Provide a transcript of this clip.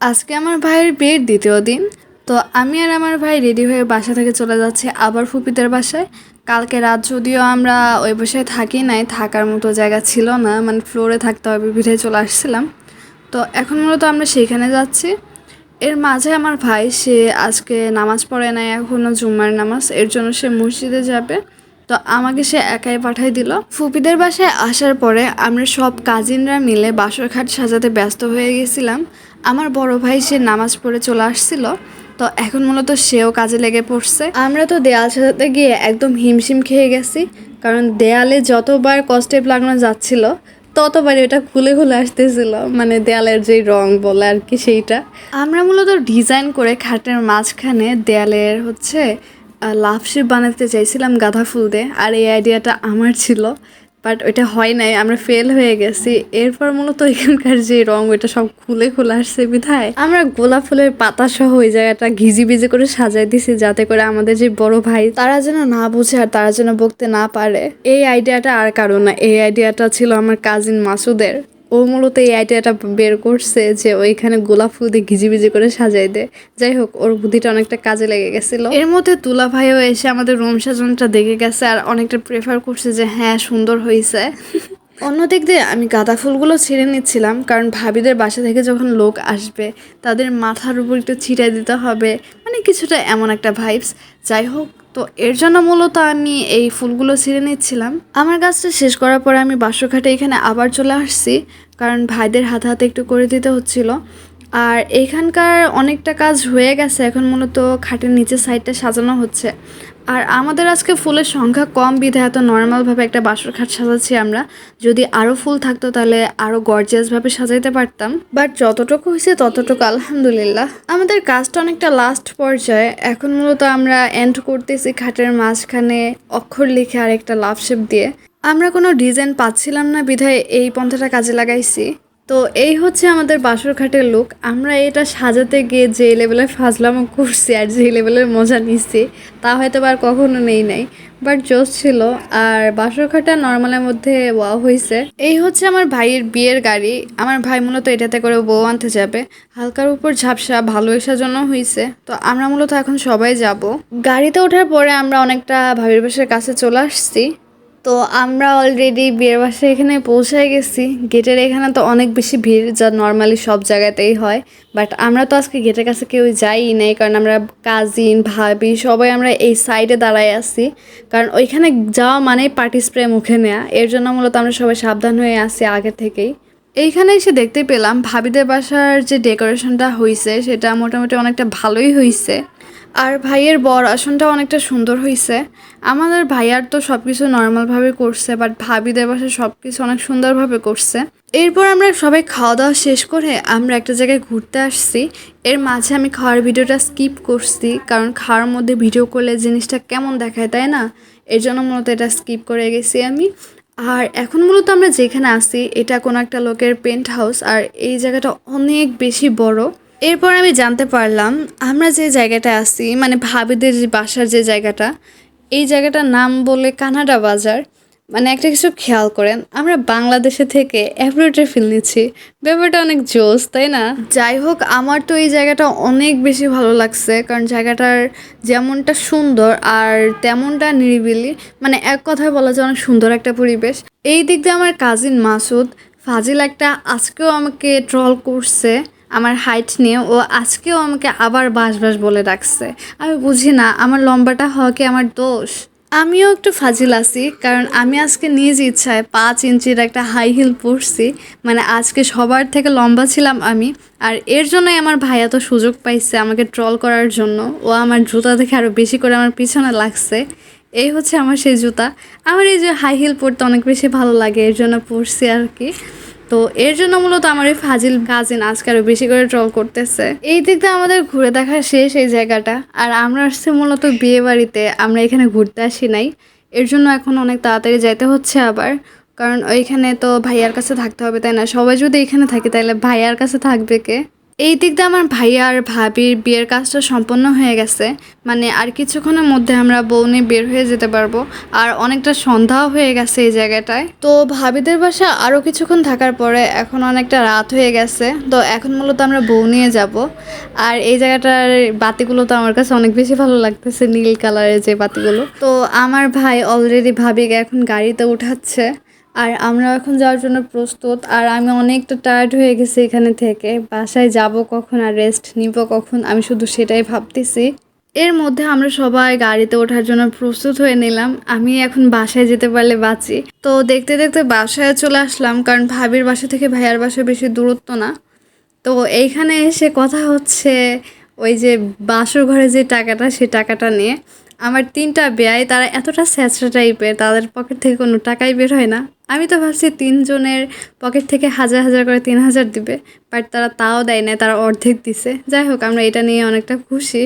আজকে আমার ভাইয়ের বিয়ের দ্বিতীয় দিন, তো আমি আর আমার ভাই রেডি হয়ে বাসা থেকে চলে যাচ্ছি আবার ফুপিদের বাসায়। কালকে রাত যদিও আমরা ওই বাসায় থাকি নাই, থাকার মতো জায়গা ছিল না মানে ফ্লোরে থাকতে হবে বিধে চলে আসছিলাম। তো এখন মূলত আমরা সেইখানে যাচ্ছি। এর মাঝে আমার ভাই, সে আজকে নামাজ পড়ে নাই এখনও জুম্মার নামাজ, এর জন্য সে মসজিদে যাবে। তো আমাকে সে একাই পাঠাই দিল। ফুপিদের বাসায় আসার পরে আমরা সব কাজিনরা মিলে বাসর খাট সাজাতে ব্যস্ত হয়ে গেছিলাম। আমার বড় ভাই সে নামাজ পড়ে চলে আসছিল, তো এখন মূলত সেও কাজে লেগে পড়ছে। আমরা তো দেয়াল সাজাতে গিয়ে একদম হিমশিম খেয়ে গেছি, কারণ দেয়ালে যতবার কস্টেপ লাগানো যাচ্ছিল ততবার এটা খুলে খুলে আসতেছিল মানে দেয়ালের যে রং বলে আর কি সেইটা। আমরা মূলত ডিজাইন করে খাটের মাঝখানে দেয়ালের হচ্ছে লাভ বানাতে চাইছিলাম গাঁদা ফুল দিয়ে, আর এই আইডিয়াটা আমার ছিল। বাট ওইটা হয় নাই, আমরা ফেল হয়ে গেছি। এরপর মূলত এখানকার যে রং, ওইটা সব খুলে খুলে আসছে বিধায়। আমরা গোলাপ ফুলের পাতা সহ ওই জায়গাটা ঘিজি ভিজি করে সাজাই দিছি, যাতে করে আমাদের যে বড় ভাই, তারা যেন না বুঝে আর তারা যেন বকতে না পারে। এই আইডিয়াটা আর কারও না। এই আইডিয়াটা ছিল আমার কাজিন মাসুদের। ও মূলত এই আইডিয়াটা বের করছে যে ওইখানে গোলাপ ফুল দিয়ে ঘিজি ভিজি করে সাজাই দেয়। যাই হোক, ওর বুদ্ধিটা অনেকটা কাজে লেগে গেছিল। এর মধ্যে তুলা ভাইও এসে আমাদের রুম সাজানোটা দেখে গেছে আর অনেকটা প্রেফার করছে যে হ্যাঁ সুন্দর হয়েছে অন্যদিক দিয়ে আমি গাঁদা ফুলগুলো ছিঁড়ে নিচ্ছিলাম, কারণ ভাবিদের বাসা থেকে যখন লোক আসবে, তাদের মাথার উপর একটু ছিটাই দিতে হবে। মানে কিছুটা এমন একটা ভাইবস যাই হোক, তো এর জন্য মূলত আমি এই ফুলগুলো ছিঁড়ে নিচ্ছিলাম। আমার গাছটা শেষ করার পরে আমি বাসরঘাটে এখানে আবার চলে আসছি, কারণ ভাইদের হাতে হাতে একটু করে দিতে হচ্ছিল। আর এখানকার অনেকটা কাজ হয়ে গেছে। এখন মূলত খাটের নিচের সাইডটা সাজানো হচ্ছে। আর আমাদের আজকে ফুলের সংখ্যা কম বিধায় এত নর্মালভাবে একটা বাসর খাট সাজাচ্ছি আমরা। যদি আরও ফুল থাকতো তাহলে আরও গর্জিয়াসভাবে সাজাইতে পারতাম। বাট যতটুকু হয়েছে ততটুকু আলহামদুলিল্লাহ। আমাদের কাজটা অনেকটা লাস্ট পর্যায়ে। এখন মূলত আমরা এন্ড করতেছি খাটের মাঝখানে অক্ষর লিখে আর একটা লাভ শেপ দিয়ে। আমরা কোনো ডিজাইন পাচ্ছিলাম না বিধায় এই পন্থাটা কাজে লাগাইছি। তো এই হচ্ছে আমাদের বাসর খাটের লুক আমরা এটা সাজাতে গিয়ে যে লেভেলের ফাজলামো করছি আর যে লেভেলের মজা নিচ্ছি, তা হয়তো আর কখনো নেই নাই। বাট জোস ছিল। আর বাসর খাটটা নর্মালের মধ্যে ওয়াও হয়েছে। এই হচ্ছে আমার ভাইয়ের বিয়ের গাড়ি। আমার ভাই মূলত এটাতে করে বউ আনতে যাবে। হালকার উপর ঝাপসা ভালোবাসার জন্য হয়েছে। তো আমরা মূলত এখন সবাই যাব। গাড়িতে ওঠার পরে আমরা অনেকটা ভাবির বাসার কাছে চলে আসছি। তো আমরা অলরেডি বিয়ের বাসায় এখানে পৌঁছায় গেছি। গেটের এখানে তো অনেক বেশি ভিড়, যা নর্মালি সব জায়গাতেই হয়। বাট আমরা তো আজকে গেটের কাছে কেউ যাই নাই, কারণ আমরা কাজিন ভাবি, সবাই আমরা এই সাইডে দাঁড়ায় আছি। কারণ ওইখানে যাওয়া মানেই পার্টি স্প্রে মুখে নেওয়া এর জন্য মূলত আমরা সবাই সাবধান হয়ে আসি আগে থেকেই। এইখানে এসে দেখতে পেলাম ভাবিদের বাসার যে ডেকোরেশনটা হয়েছে সেটা মোটামুটি অনেকটা ভালোই হয়েছে আর ভাইয়ের বর আসনটা অনেকটা সুন্দর হয়েছে আমাদের ভাইয়ার তো সব কিছু নর্মালভাবে করছে বাট ভাবিদের বাসায় সব কিছু অনেক সুন্দরভাবে করছে। এরপর আমরা সবাই খাওয়া দাওয়া শেষ করে আমরা একটা জায়গায় ঘুরতে আসছি। এর মাঝে আমি খাওয়ার ভিডিওটা স্কিপ করছি, কারণ খাওয়ার মধ্যে ভিডিও করলে জিনিসটা কেমন দেখায়, তাই না? এর জন্য মূলত এটা স্কিপ করে গেছি আমি। আর এখন মূলত আমরা যেখানে আছি, এটা কোনো একটা লোকের পেন্ট হাউস আর এই জায়গাটা অনেক বেশি বড়। এরপর আমি জানতে পারলাম, আমরা যে জায়গাটা আছি মানে ভাবিদের যে বাসার যে জায়গাটা, এই জায়গাটার নাম বলে কানাডা বাজার। মানে একটা কিছু খেয়াল করেন, আমরা বাংলাদেশে থেকে অ্যাপ্রোটে ফিল নিচ্ছি। ব্যাপারটা অনেক জোস, তাই না? যাই হোক, আমার তো এই জায়গাটা অনেক বেশি ভালো লাগছে, কারণ জায়গাটার যেমনটা সুন্দর আর তেমনটা নিরিবিলি মানে এক কথায় বলা যায় অনেক সুন্দর একটা পরিবেশ। এই দিক দিয়ে আমার কাজিন মাসুদ, ফাজিল একটা আজকেও আমাকে ট্রল করছে। আমার হাইট নিয়ে, ও আজকেও আমাকে আবার বাস বাস বলে ডাকছে। আমি বুঝি না, আমার লম্বাটা হওয়া কি আমার দোষ? আমিও একটু ফাজিল আছি, কারণ আমি আজকে নিজ ইচ্ছায় পাঁচ ইঞ্চির একটা হাই হিল পরছি। মানে আজকে সবার থেকে লম্বা ছিলাম আমি, আর এর জন্যই আমার ভাই এত সুযোগ পাইছে আমাকে ট্রল করার জন্য। ও আমার জুতা দেখে আরও বেশি করে আমার পিছনে লাগছে। এই হচ্ছে আমার সেই জুতা। আমার এই যে হাই হিল পরতে অনেক বেশি ভালো লাগে, এর জন্য পরছি আর কি। তো এর জন্য মূলত আমার এই ফাজিল কাজিন আজকে আরও বেশি করে ট্রল করতেছে। এই দিক দিয়ে আমাদের ঘুরে দেখা শেষ এই জায়গাটা। আর আমরা আসছি মূলত বিয়ে বাড়িতে, আমরা এখানে ঘুরতে আসি নাই। এর জন্য এখন অনেক তাড়াতাড়ি যাইতে হচ্ছে আবার। কারণ ওইখানে তো ভাইয়ার কাছে থাকতে হবে, তাই না? সবাই যদি এখানে থাকে তাহলে ভাইয়ার কাছে থাকবে কে? এই দিক দিয়ে আমার ভাইয়া আর ভাবির বিয়ের কাজটা সম্পন্ন হয়ে গেছে। মানে আর কিছুক্ষণের মধ্যে আমরা বউ নিয়ে বের হয়ে যেতে পারব। আর অনেকটা সন্ধ্যাও হয়ে গেছে এই জায়গাটায়। তো ভাবিদের বাসা আরও কিছুক্ষণ থাকার পরে এখন অনেকটা রাত হয়ে গেছে। তো এখন মূলত আমরা বউ নিয়ে যাব। আর এই জায়গাটার বাতিগুলো তো আমার কাছে অনেক বেশি ভালো লাগতেছে, নীল কালারের যে বাতিগুলো। তো আমার ভাই অলরেডি ভাবিকে এখন গাড়িতে উঠাচ্ছে। আর আমরা এখন যাওয়ার জন্য প্রস্তুত। আর আমি অনেকটা টায়ার্ড হয়ে গেছি এখানে থেকে। বাসায় যাব কখন আর রেস্ট নিব কখন, আমি শুধু সেটাই ভাবতেছি। এর মধ্যে আমরা সবাই গাড়িতে ওঠার জন্য প্রস্তুত হয়ে নিলাম। আমি এখন বাসায় যেতে পারলে বাঁচি। তো দেখতে দেখতে বাসায় চলে আসলাম, কারণ ভাবির বাসা থেকে ভাইয়ার বাসা বেশি দূরত্ব না। তো এইখানে এসে কথা হচ্ছে ওই যে বাসর ঘরে যে টাকাটা সেই টাকাটা নিয়ে। আমার তিনটা ব্যয়, তারা এতটা স্যাঁচড়া টাইপের তাদের পকেট থেকে কোনো টাকাই বের হয় না। আমি তো ভাবছি তিনজনের পকেট থেকে হাজার হাজার করে তিন হাজার দিবে বাট তারা তাও দেয় না তারা অর্ধেক দিছে। যাই হোক, আমরা এটা নিয়ে অনেকটা খুশি।